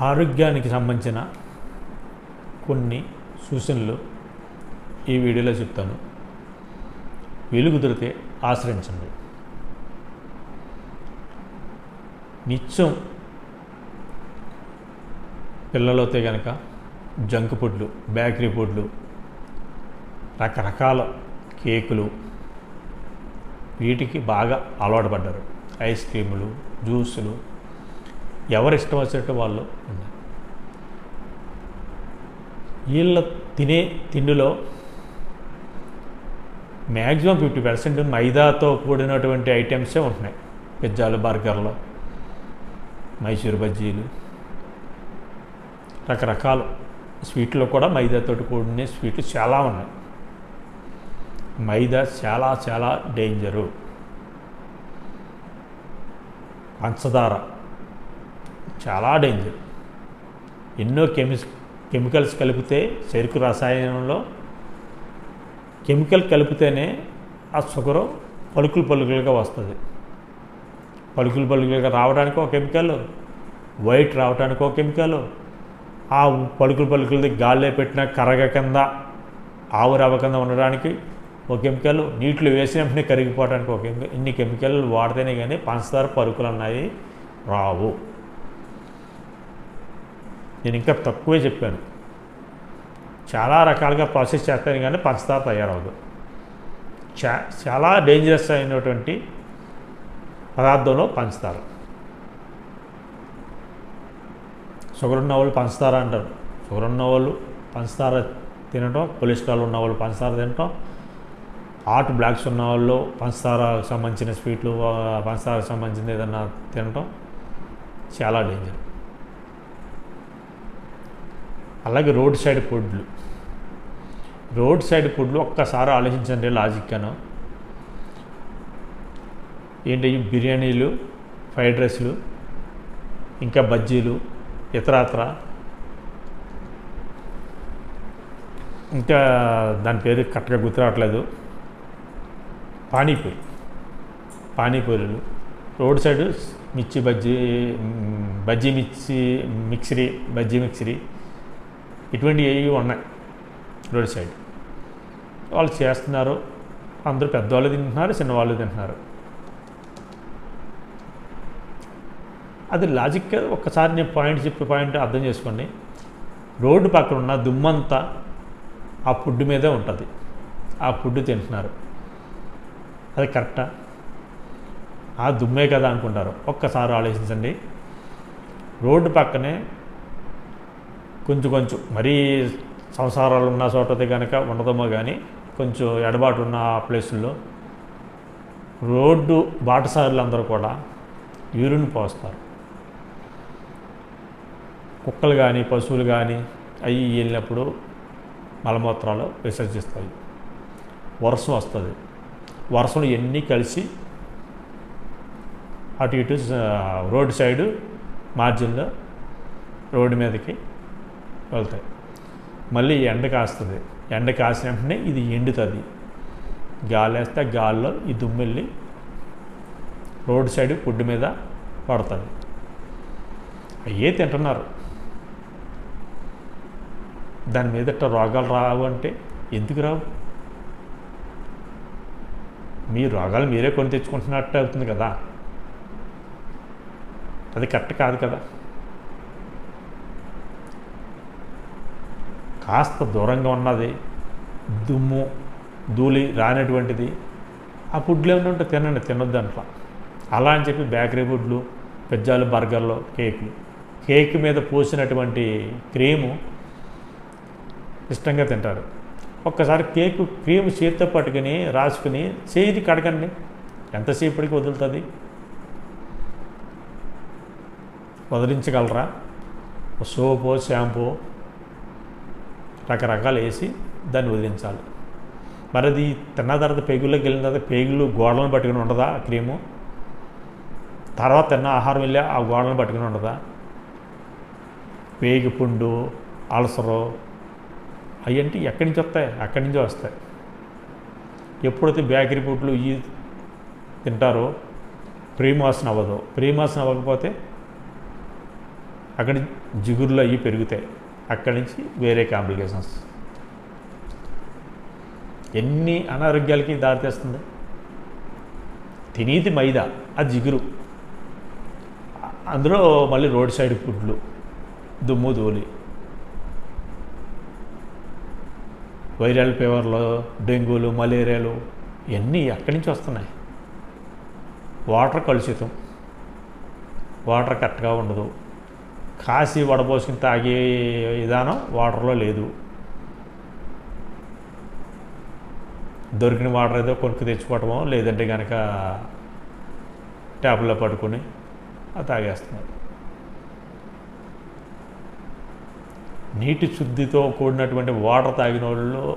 ఆరోగ్యానికి సంబంధించిన కొన్ని సూచనలు ఈ వీడియోలో చెప్తాను. వెలుగు దొరికితే ఆశ్రయించండి. నిత్యం పిల్లలైతే కనుక జంక్ ఫుడ్లు బేకరీ ఫుడ్లు రకరకాల కేకులు వీటికి బాగా అలవాటు పడ్డారు. ఐస్ క్రీములు జ్యూసులు ఎవరు ఇష్టం వచ్చినట్టు వాళ్ళు ఉన్నారు. వీళ్ళ తినే తిండిలో మ్యాక్సిమం ఫిఫ్టీ పర్సెంట్ మైదాతో కూడినటువంటి ఐటమ్సే ఉంటున్నాయి. పిజ్జాలు బర్గర్లు మైసూర్ బజ్జీలు. రకరకాలు స్వీట్లో కూడా మైదాతో కూడిన స్వీట్లు చాలా ఉన్నాయి. మైదా చాలా చాలా డేంజరు. పంచదార చాలా డేంజర్ ఎన్నో కెమిస్ కెమికల్స్ కలిపితే చెరుకు రసాయనంలో కెమికల్ కలిపితేనే ఆ షుగరు పలుకులు పలుకులుగా వస్తుంది. పలుకులు పలుకులుగా రావడానికి ఒక కెమికల్ వైట్ రావడానికి ఒక కెమికల్ ఆ పలుకులు పలుకులది గాల్లో పెట్టిన కరగ కింద ఆవు రవ్వ కింద ఉండడానికి ఒక కెమికల్ నీటిలో వేసిన కరిగిపోవడానికి ఒక కెమికల్ ఇన్ని కెమికల్ వాడితేనే కానీ పంచదార పలుకులు అన్నాయి రావు. నేను ఇంకా తక్కువే చెప్పాను. చాలా రకాలుగా ప్రాసెస్ చేస్తాను కానీ పంచదార తయారవదు చా చాలా డేంజరస్ అయినటువంటి పదార్థంలో పంచదార షుగర్ ఉన్న వాళ్ళు పంచదార అంటారు. షుగర్ ఉన్న వాళ్ళు పంచదార తినటం కొలెస్ట్రాల్ ఉన్న వాళ్ళు పంచదార తినటం హార్ట్ బ్లాక్స్ ఉన్న వాళ్ళు పంచదారకు సంబంధించిన స్వీట్లు పంచదారకు సంబంధించిన ఏదన్నా తినటం చాలా డేంజర్ అలాగే రోడ్ సైడ్ ఫుడ్లు. రోడ్ సైడ్ ఫుడ్లు ఒక్కసారి ఆలోచించండి లాజిక్గాను. ఏంటి బిర్యానీలు ఫ్రైడ్ రైస్లు ఇంకా బజ్జీలు ఇతరత్ర. ఇంకా దాని పేరు కరెక్ట్గా గుర్తురావట్లేదు పానీపూరి. పానీపూరీలు. రోడ్ సైడ్ మిర్చి బజ్జీ బజ్జీ మిర్చి మిక్సరీ బజ్జీ మిక్సరీ. ఇటువంటి ఏవి ఉన్నాయి. Road side. వాళ్ళు చేస్తున్నారు. అందరూ పెద్దవాళ్ళు తింటున్నారు చిన్నవాళ్ళు తింటున్నారు. అది లాజిక్ ఒక్కసారి నేను పాయింట్ చెప్పే పాయింట్ అర్థం చేసుకోండి. రోడ్డు పక్కన ఉన్న దుమ్మంతా ఆ ఫుడ్ మీదే ఉంటుంది. ఆ ఫుడ్ తింటున్నారు. అది కరెక్టా? ఆ దుమ్మే కదా అనుకుంటారు. ఒక్కసారి ఆలోచించండి. రోడ్డు పక్కనే కొంచెం కొంచెం. మరీ సంసారాలు ఉన్న చోటది కనుక ఉండదమో కానీ కొంచెం ఎడబాటు ఉన్న ఆ ప్లేసుల్లో రోడ్డు బాటసారులు అందరూ కూడా యూరిన్ పోస్తారు. కుక్కలు కానీ పశువులు కానీ అవి వెళ్ళినప్పుడు మలమూత్రాలు విసర్జిస్తాయి. వర్షం వస్తుంది. వర్షం ఎన్ని కలిసి అటు ఇటు రోడ్ రోడ్డు సైడు మార్జిన్లో రోడ్డు మీదకి వెళ్తాయి. మళ్ళీ ఎండ కాస్తుంది. ఎండ కాసిన వెంటనే ఇది ఎండుతుంది. గాలి వేస్తే గాల్లో ఈ దుమ్మెళ్ళి రోడ్ సైడ్ ఫుడ్ మీద పడుతుంది. అయ్యే తింటున్నారు. దాని మీద రోగాలు రావు అంటే ఎందుకు రావు? మీ రోగాలు మీరే కొని తెచ్చుకుంటున్నట్టు అవుతుంది కదా. అది కరెక్ట్ కాదు కదా. కాస్త దూరంగా ఉన్నది. దుమ్ము ధూళి రానటువంటిది. ఆ ఫుడ్లు ఏమైనా ఉంటే తినండి తినొద్దు అంట్లా అలా అని చెప్పి బేకరీ ఫుడ్లు పిజ్జాలు బర్గర్లు కేకులు. కేక్ మీద పోసినటువంటి క్రీము ఇష్టంగా తింటారు. ఒక్కసారి కేకు క్రీమ్ చేతితో పట్టుకుని రాసుకుని చేతి కడగండి. ఎంతసేపటికి వదులుతుంది? వదిలించగలరా? సోపు షాంపూ రకరకాలు వేసి దాన్ని వదిలించాలి. మరి అది తిన్న తర్వాత పేగుల్లోకి వెళ్ళిన తర్వాత పేగులు గోడలను పట్టుకుని ఉండదా ఆ క్రీము? తర్వాత తిన్న ఆహారం వెళ్ళి ఆ గోడలను పట్టుకుని ఉండదా? పేగి పుండు అలసరు అవంటే ఎక్కడి నుంచి వస్తాయి? అక్కడి నుంచి వస్తాయి. ఎప్పుడైతే బేకరీ పుట్లు ఇవి తింటారో ప్రేమాసన అవ్వదు. ప్రీమాసన అవ్వకపోతే అక్కడ జిగురులు అవి పెరుగుతాయి. అక్కడి నుంచి వేరే కాంప్లికేషన్స్. ఎన్ని అనారోగ్యాలకి దారితీస్తుంది? తినేది మైదా అది జిగురు. అందులో మళ్ళీ రోడ్ సైడ్ ఫుడ్లు దుమ్ము ధూళి. వైరల్ ఫీవర్లు డెంగ్యూలు మలేరియాలు ఇవన్నీ ఎక్కడి నుంచి వస్తున్నాయి? వాటర్ కలుషితం. వాటర్ కరెక్ట్గా ఉండదు. కాసి వడపోసుకుని తాగే విధానం వాటర్లో లేదు. దొరికిన వాటర్ ఏదో కొనుక్కు తెచ్చుకోవటమో లేదంటే కనుక ట్యాప్లో పట్టుకుని అది తాగేస్తున్నారు. నీటి శుద్ధితో కూడినటువంటి వాటర్ తాగిన వాళ్ళు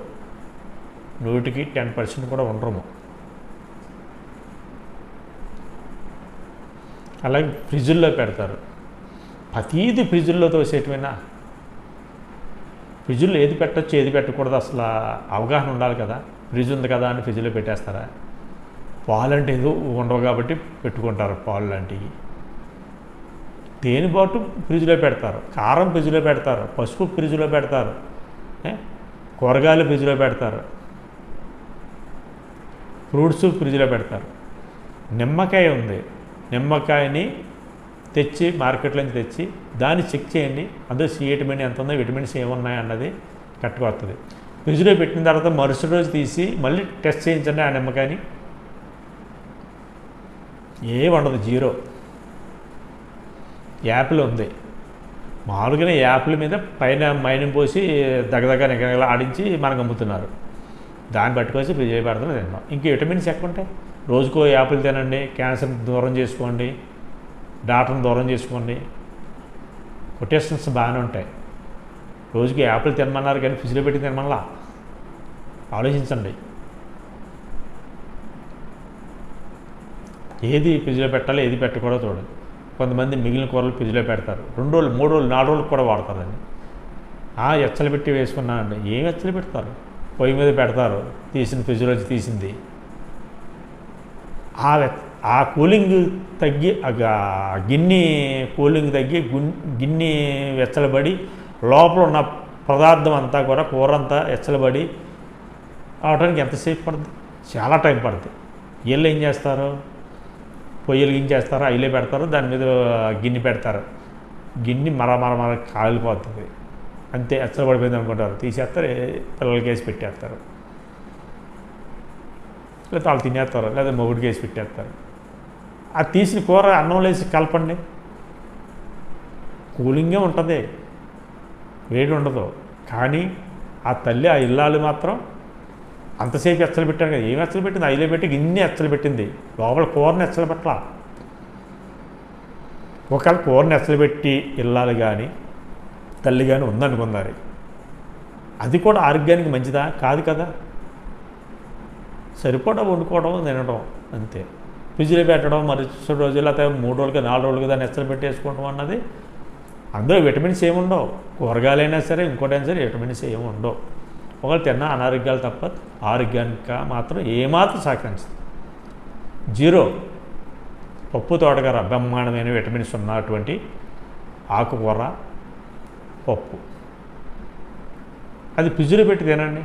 నూటికి టెన్ పర్సెంట్ కూడా ఉండరు అలాగే ఫ్రిడ్జుల్లో పెడతారు. ప్రతీది ఫ్రిడ్జుల్లో తోసేయటమేనా ఫ్రిడ్జుల్లో ఏది పెట్టచ్చు ఏది పెట్టకూడదు అసలు అవగాహన ఉండాలి కదా. ఫ్రిడ్జ్ ఉంది కదా అని ఫ్రిడ్జ్లో పెట్టేస్తారా? పాలు అంటే ఏదో ఉండవు కాబట్టి పెట్టుకుంటారు పాలు లాంటివి. దేనిపాటు ఫ్రిడ్జ్లో పెడతారు? కారం ఫ్రిడ్జ్లో పెడతారు పసుపు ఫ్రిడ్జ్లో పెడతారు కూరగాయలు ఫ్రిడ్జ్లో పెడతారు ఫ్రూట్స్ ఫ్రిడ్జ్లో పెడతారు. నిమ్మకాయ ఉంది. నిమ్మకాయని తెచ్చి మార్కెట్లోంచి తెచ్చి దాన్ని చెక్ చేయండి. అందులో సి విటమిన్ ఎంత ఉందో విటమిన్స్ ఏమున్నాయి అన్నది కరెక్ట్గా వస్తుంది ఫ్రిడ్జ్లో పెట్టిన తర్వాత మరుసటి రోజు తీసి మళ్ళీ టెస్ట్ చేయించండి ఆ నిమ్మకాయని. ఏ ఉండదు జీరో. యాపిల్ ఉంది. మామూలుగానే యాపిల్ మీద పైన మైనం పోసి దగ్గదగ్గ నిగనగల ఆడించి మనకు అమ్ముతున్నారు. దాన్ని పట్టుకొచ్చి ఫ్రిడ్జ్ పెడతాను తిన్నాం ఇంక విటమిన్స్ ఎక్కువ ఉంటాయి రోజుకో యాపిల్ తినండి క్యాన్సర్ దూరం చేసుకోండి. డాక్టర్ని దూరం చేసుకోండి. కొటేషన్స్ బాగానే ఉంటాయి. రోజుకి యాపిల్ తినమన్నారు కానీ ఫ్రిడ్జ్లో పెట్టి తినమల్లా ఆలోచించండి. ఏది ఫ్రిడ్జ్లో పెట్టాలి ఏది పెట్టకూడదు చూడండి. కొంతమంది మిగిలిన కూరలు ఫ్రిడ్జ్లో పెడతారు. రెండు రోజులు మూడు రోజులు నాలుగు రోజులు కూడా వాడతారండి ఆ ఎచ్చలు పెట్టి వేసుకున్నానండి. ఏం ఎచ్చలు పెడతారు? పొయ్యి మీద పెడతారు. తీసిన ఫ్రిడ్జ్లోంచి తీసింది. ఆ ఆ కూలింగ్ తగ్గి గిన్నె కూలింగ్ తగ్గి గిన్నె వెచ్చలబడి లోపల ఉన్న పదార్థం అంతా కూడా కూర అంతా వెచ్చలబడి అవడానికి ఎంతసేపు పడుతుంది చాలా టైం పడుతుంది వీళ్ళు ఏం చేస్తారు? పొయ్యిలు గించేస్తారు? అయిలే పెడతారు. దాని మీద గిన్నె పెడతారు. గిన్నె మర మర మర కాలిపోతుంది. అంతే ఎచ్చబడిపోయింది అనుకుంటారు. తీసేస్తారు పిల్లలకి వేసి పెట్టేస్తారు. లేకపోతే వాళ్ళు తినేస్తారు. లేదా మొగుడికి వేసి పెట్టేస్తారు. ఆ తీసిన కూర అన్నం లేచి కలపండి. కూలింగే ఉంటుంది. వేడి ఉండదు. కానీ ఆ తల్లి ఆ ఇల్లాలు మాత్రం అంతసేపు ఎచ్చలు పెట్టాను కదా. ఏం ఎచ్చలు పెట్టింది? ఐలో పెట్టి ఇన్ని ఎచ్చలు పెట్టింది. లోపల కూరని ఎచ్చలు పెట్టలా. ఒకవేళ కూరని ఎచ్చలు పెట్టి ఇల్లాలు కానీ తల్లి కానీ ఉందనుకున్నారు అది కూడా ఆరోగ్యానికి మంచిదా? కాదు కదా. సరిపడా వండుకోవడం తినడం అంతే. ఫ్రిడ్జ్లో పెట్టడం మరి రోజు లేకపోతే మూడు రోజులకి నాలుగు రోజులకి దాన్ని ఎచ్చలు పెట్టేసుకోవడం అన్నది. అందులో విటమిన్స్ ఏమి ఉండవు. కూరగాయలైనా సరే ఇంకోటైనా సరే విటమిన్స్ ఏమి ఉండవు. ఒకవేళ తిన్న అనారోగ్యాలు తప్ప ఆరోగ్యానికి మాత్రం ఏమాత్రం సహకరించదు. జీరో. పప్పు తోటకూర బ్రహ్మాండమైన విటమిన్స్ ఉన్నటువంటి ఆకుకూర పప్పు. అది ఫ్రిడ్జ్లో పెట్టి తినండి.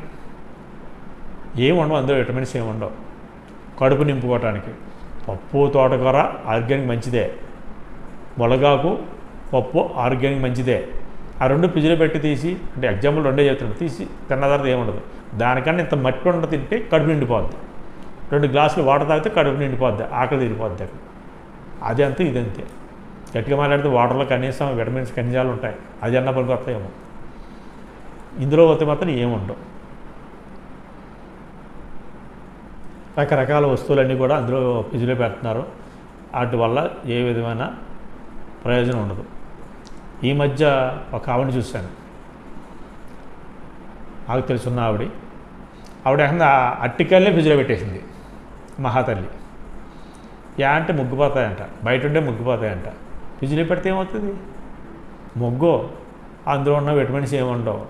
ఏముండవు ఉండవు. అందులో విటమిన్స్ ఏమి ఉండవు. కడుపు నింపుకోవటానికి. పప్పు తోటకూర ఆర్గానిక్ మంచిదే. మునగాకు పప్పు ఆరోగ్యానికి మంచిదే. ఆ రెండు ఫ్రిడ్జ్లో పెట్టి తీసి అంటే ఎగ్జాంపుల్ రెండే చెప్తున్నాడు తీసి తిన్న తర్వాత ఏముండదు. దానికన్నా ఇంత మట్టి ఉండ తింటే కడుపు నిండిపోద్ది. రెండు గ్లాసులు వాటర్ తాగితే కడుపు నిండిపోద్ది ఆకలి తీరిపోద్ది అక్కడ. అది అంతే ఇదంతే గట్టిగా మాట్లాడితే వాటర్లో కనీసం విటమిన్స్ ఖనిజాలు ఉంటాయి. అది అన్న పనికి వస్తాయేమో. ఇందులో పోతే మాత్రం ఏముండవు. రకరకాల వస్తువులన్నీ కూడా అందులో ఫ్రిడ్జ్లో పెడుతున్నారు. వాటి వల్ల ఏ విధమైన ప్రయోజనం ఉండదు. ఈ మధ్య ఒక ఆవిడని చూశాను. నాకు తెలుసున్న ఆవిడ. ఆవిడ ఏకంగా అట్టికాయలే ఫ్రిడ్జ్లో పెట్టేసింది. మహాతల్లి యా అంటే ముగ్గుపోతాయంట. బయట ఉండే ముగ్గుపోతాయంట. ఫ్రిడ్జ్లో పెడితే ఏమవుతుంది? ముగ్గు. అందులో ఉన్న విటమిన్స్ ఏముండవు.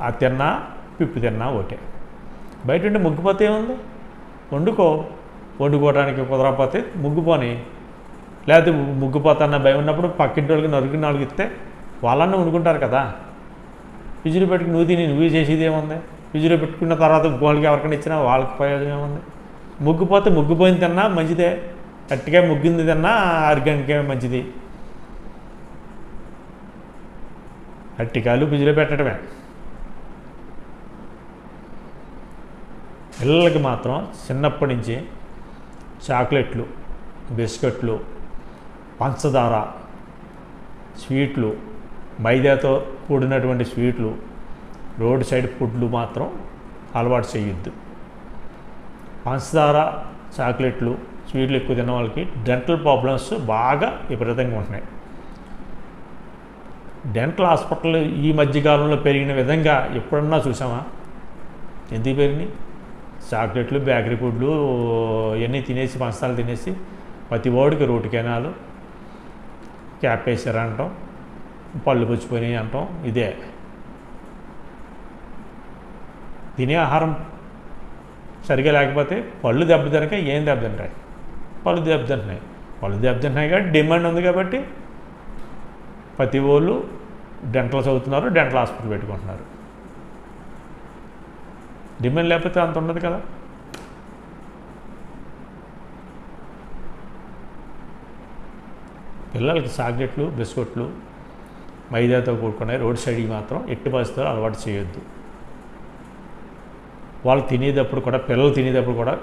ఆ తిన్నా పిప్పి తిన్నా ఒకటే బయట ఉంటే ముగ్గుపోతే ఏముంది? వండుకో. వండుకోవడానికి కుదరకపోతే ముగ్గుపోని. లేకపోతే ముగ్గుపోతాన్న భయం ఉన్నప్పుడు పక్కింటి వాళ్ళకి నరుగు నాలుగు ఇస్తే వాళ్ళన్నా వండుకుంటారు కదా. ఫ్రిడ్జ్లో పెట్టుకుని నువ్వు తిని నువ్వు చేసేది ఏముంది? ఫ్రిడ్జ్లో పెట్టుకున్న తర్వాత వాళ్ళకి ఎవరికైనా ఇచ్చినా వాళ్ళకి ప్రయోజనం ఏముంది? ముగ్గుపోతే ముగ్గుపోయింది తిన్నా మంచిదే. గట్టిగా ముగ్గింది తిన్నా ఆరోగ్యానికే మంచిది. అట్టికాలు బిజులు పెట్టడమే. పిల్లలకి మాత్రం చిన్నప్పటి నుంచి చాక్లెట్లు బిస్కెట్లు పంచదార స్వీట్లు మైదాతో కూడినటువంటి స్వీట్లు రోడ్ సైడ్ ఫుడ్లు మాత్రం అలవాటు చేయొద్దు. పంచదార చాక్లెట్లు స్వీట్లు ఎక్కువ తిన్న వాళ్ళకి డెంటల్ ప్రాబ్లమ్స్ బాగా విపరీతంగా ఉంటున్నాయి. డెంటల్ హాస్పిటల్ ఈ మధ్యకాలంలో పెరిగిన విధంగా ఎప్పుడన్నా చూసామా? ఎందుకు పెరిగినాయి? చాక్లెట్లు బేకరీ ఫుడ్లు ఇవన్నీ తినేసి పంచదాలు తినేసి ప్రతి ఓడికి రోడ్ కెనాలు క్యాప్ వేసారంటాం పళ్ళు పుచ్చిపోయినాయి అంటాం ఇదే. తినే ఆహారం సరిగా లేకపోతే పళ్ళు దెబ్బతినక ఏం దెబ్బతింటాయి? పళ్ళు దెబ్బతింటున్నాయి. పళ్ళు దెబ్బతింటున్నాయి కాబట్టి డిమాండ్ ఉంది కాబట్టి ప్రతి వాళ్ళు డెంటల్ చదువుతున్నారు డెంటల్ హాస్పిటల్ పెట్టుకుంటున్నారు. డిమాండ్ లేకపోతే అంత ఉండదు కదా? పిల్లలకి చాక్లెట్లు బిస్కెట్లు మైదాతో కూడుకున్నాయి రోడ్ సైడ్కి మాత్రం ఎట్టి పరిస్థితులు అలవాటు చేయొద్దు. వాళ్ళు తినేటప్పుడు కూడా పిల్లలు తినేటప్పుడు కూడా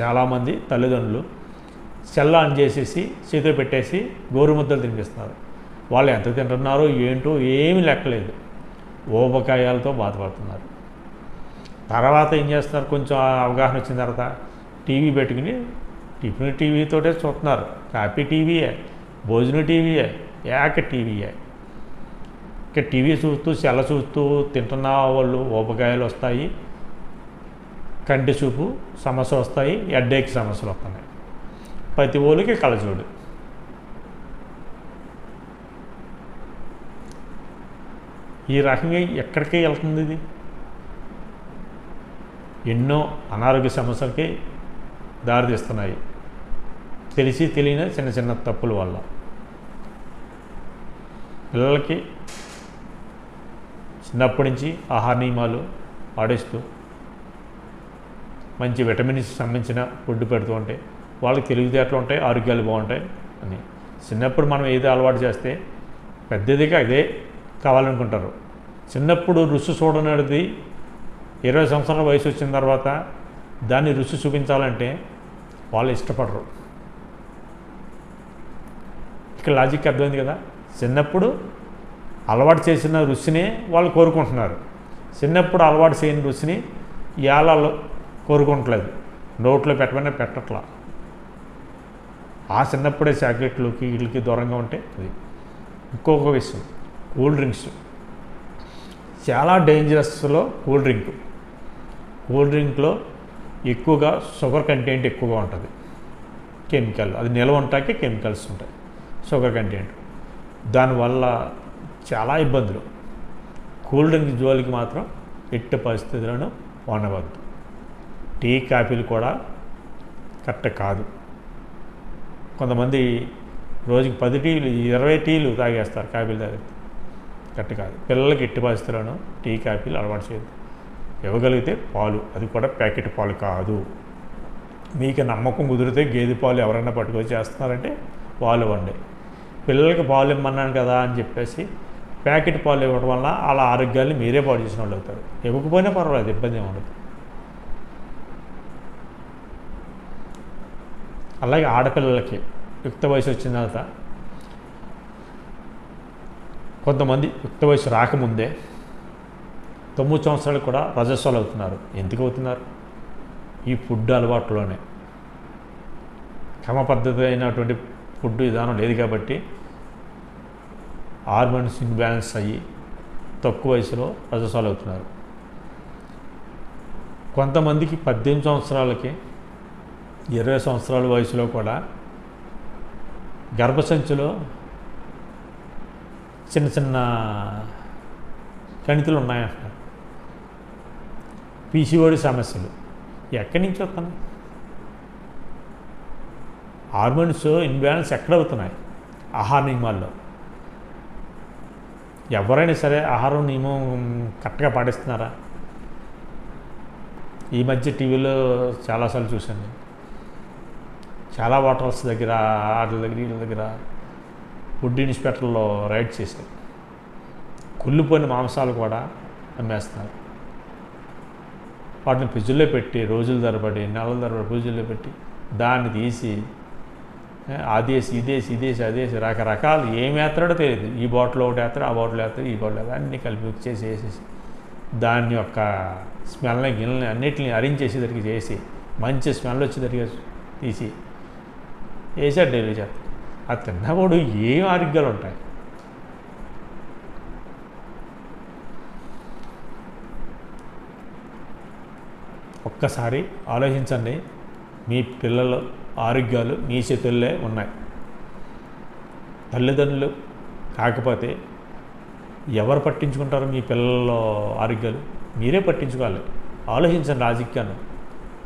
చాలామంది తల్లిదండ్రులు చెల్ల ఆన్ చేసేసి చేతిలో పెట్టేసి గోరుముద్దలు తినిపిస్తున్నారు. వాళ్ళు ఎంత తింటున్నారో ఏంటో ఏమీ లెక్కలేదు. ఊబకాయాలతో బాధపడుతున్నారు. తర్వాత ఏం చేస్తున్నారు? కొంచెం అవగాహన వచ్చిన తర్వాత టీవీ పెట్టుకుని టిఫిన్ టీవీతోటే చూస్తున్నారు. కాపీ టీవీయే భోజనం టీవీయే ఏక టీవీయే. ఇక టీవీ చూస్తూ సెల చూస్తూ తింటున్న వాళ్ళు ఊపకాయలు వస్తాయి. కంటి చూపు సమస్యలు వస్తాయి. ఎడ్డేకి సమస్యలు వస్తున్నాయి. ప్రతి ఓళ్ళకి కలచూడు ఈ రకంగా ఎక్కడికి వెళ్తుంది ఇది? ఎన్నో అనారోగ్య సమస్యలకి దారితీస్తున్నాయి. తెలిసి తెలియని చిన్న చిన్న తప్పుల వల్ల. పిల్లలకి చిన్నప్పటి నుంచి ఆహార నియమాలు పాడేస్తూ మంచి విటమిన్స్ సంబంధించిన ఫుడ్ పెడుతూ ఉంటే వాళ్ళకి తెలివితేటలు ఉంటాయి ఆరోగ్యాలు బాగుంటాయి అని. చిన్నప్పుడు మనం ఏదో అలవాటు చేస్తే పెద్దదిగా అదే కావాలనుకుంటారు. చిన్నప్పుడు రుచి చూడనది ఇరవై సంవత్సరాల వయసు వచ్చిన తర్వాత దాన్ని రుచి చూపించాలంటే వాళ్ళు ఇష్టపడరు. ఇక్కడ లాజిక్ అర్థమైంది కదా? చిన్నప్పుడు అలవాటు చేసిన రుచిని వాళ్ళు కోరుకుంటున్నారు. చిన్నప్పుడు అలవాటు చేయని రుచిని ఇవాళ కోరుకుంటలేదు. నోట్లో పెట్టమనే పెట్టట్లా. ఆ చిన్నప్పుడే చాక్లెట్లకి వీళ్ళకి దూరంగా ఉంటే అది ఇంకొక విషయం కూల్ డ్రింక్స్. చాలా డేంజరస్లో కూల్ డ్రింక్. కూల్ డ్రింక్లో ఎక్కువగా షుగర్ కంటెంట్ ఎక్కువగా ఉంటుంది. కెమికల్ అది నిల్వ ఉంటాకే కెమికల్స్ ఉంటాయి షుగర్ కంటెంట్. దానివల్ల చాలా ఇబ్బందులు. కూల్ డ్రింక్ జోలికి మాత్రం ఎట్టి పరిస్థితులను ఉండవద్దు టీ కాఫీలు కూడా కరెక్ట్ కాదు. కొంతమంది రోజుకి పది టీలు ఇరవై టీలు తాగేస్తారు కాఫీలు తాగేస్తారు కరెక్ట్ కాదు. పిల్లలకి ఎట్టి పరిస్థితులను టీ కాఫీలు అలవాటు చేయదు ఇవ్వగలిగితే పాలు. అది కూడా ప్యాకెట్ పాలు కాదు. మీకు నమ్మకం కుదిరితే గేదె పాలు ఎవరైనా పట్టుకొని చేస్తున్నారంటే పాలు ఇవ్వండి. పిల్లలకి పాలు ఇమ్మన్నాను కదా అని చెప్పేసి ప్యాకెట్ పాలు ఇవ్వడం వల్ల వాళ్ళ ఆరోగ్యాన్ని మీరే పాడు చేసిన వాళ్ళు అవుతారు. ఇవ్వకపోయినా పర్వాలేదు ఇబ్బంది ఏమి ఉండదు. అలాగే ఆడపిల్లలకి యుక్త వయసు వచ్చిన తర్వాత కొంతమంది యుక్త వయసు రాకముందే తొమ్మిది సంవత్సరాలు కూడా రజస్వాలు అవుతున్నారు. ఎందుకు అవుతున్నారు? ఈ ఫుడ్ అలవాట్లోనే. క్రమ పద్ధతి అయినటువంటి ఫుడ్ విధానం లేదు కాబట్టి హార్మోన్స్ ఇన్బ్యాలెన్స్ అయ్యి తక్కువ వయసులో రజస్వాలు అవుతున్నారు. కొంతమందికి పద్దెనిమిది సంవత్సరాలకి ఇరవై సంవత్సరాల వయసులో కూడా గర్భసంచిలో చిన్న చిన్న కణితులు ఉన్నాయంట. పీసీఓడి సమస్యలు. ఎక్కడి నుంచి వస్తున్నాయి? హార్మోన్స్ ఇన్బ్యాలెన్స్ ఎక్కడ అవుతున్నాయి ఆహార నియమాల్లో. ఎవరైనా సరే ఆహారం నియమం కరెక్ట్గా పాటిస్తున్నారా? ఈ మధ్య టీవీలో చాలాసార్లు చూశాను చాలా హోటల్స్ దగ్గర వాటి దగ్గర వీళ్ళ దగ్గర ఫుడ్ ఇన్స్పెక్టర్లో రైడ్ చేశారు. కుళ్ళిపోయిన మాంసాలు కూడా అమ్మేస్తున్నారు. వాటిని ఫ్రిడ్జ్లో పెట్టి రోజుల తరబడి నెలల తరబడి ఫ్రిడ్జ్లో పెట్టి దాన్ని తీసి అదేసి ఇదేసి ఇదేసి అదేసి రకరకాలు ఏమి వేస్తాడో తెలియదు. ఈ బాటిల్ ఒకటి వేస్తాడు ఆ బాటిల్ వేస్తాడు ఈ బాటిల్ వేస్తాడు అన్నీ కలిపి చేసి వేసేసి దాని యొక్క స్మెల్ని గిన్నెలని అన్నిటిని అరించేసేసరికి చేసి మంచి స్మెల్ వచ్చేసరికి తీసి వేసాడు డైలీ చేస్తాడు. అది తిన్నప్పుడు ఏం ఆరోగ్యాలు ఉంటాయి? ఒక్కసారి ఆలోచించండి. మీ పిల్లల ఆరోగ్యాలు మీ చేతుల్లో ఉన్నాయి. తల్లిదండ్రులు కాకపోతే ఎవరు పట్టించుకుంటారు మీ పిల్లల ఆరోగ్యాలు? మీరే పట్టించుకోవాలి. ఆలోచించండి రాజకీయాన్ని.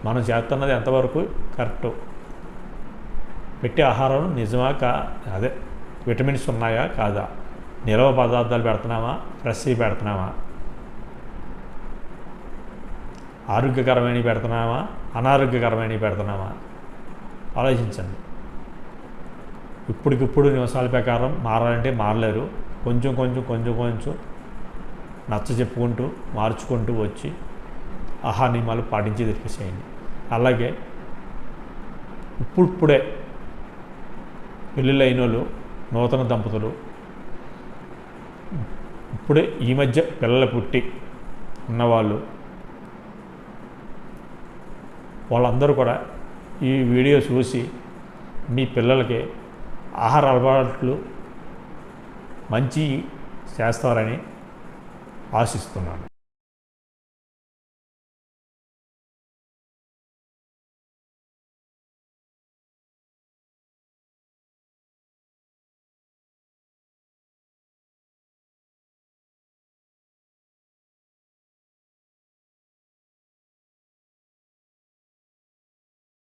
మనం చేస్తున్నది ఎంతవరకు కరెక్ట్? పెట్టే ఆహారం నిజమా కా అదే విటమిన్స్ ఉన్నాయా కాదా? నిల్వ పదార్థాలు పెడుతున్నామా? ఫ్రెష్ పెడుతున్నామా? ఆరోగ్యకరమైనవి పెడుతున్నామా అనారోగ్యకరమైనవి పెడుతున్నామా ఆలోచించండి. ఇప్పటికిప్పుడు నిమిషాల ప్రకారం మారాలంటే మారలేరు. కొంచెం కొంచెం కొంచెం కొంచెం నచ్చ చెప్పుకుంటూ మార్చుకుంటూ వచ్చి ఆహా నియమాలు పాటించి తెలిపేసేయండి అలాగే ఇప్పుడిప్పుడే పెళ్ళిళ్ళైన వాళ్ళు నూతన దంపతులు ఇప్పుడే ఈ మధ్య పిల్లలు పుట్టి ఉన్నవాళ్ళు వాళ్ళందరూ కూడా ఈ వీడియో చూసి మీ పిల్లలకి ఆహార అలవాట్లు మంచి చేస్తారని ఆశిస్తున్నాను.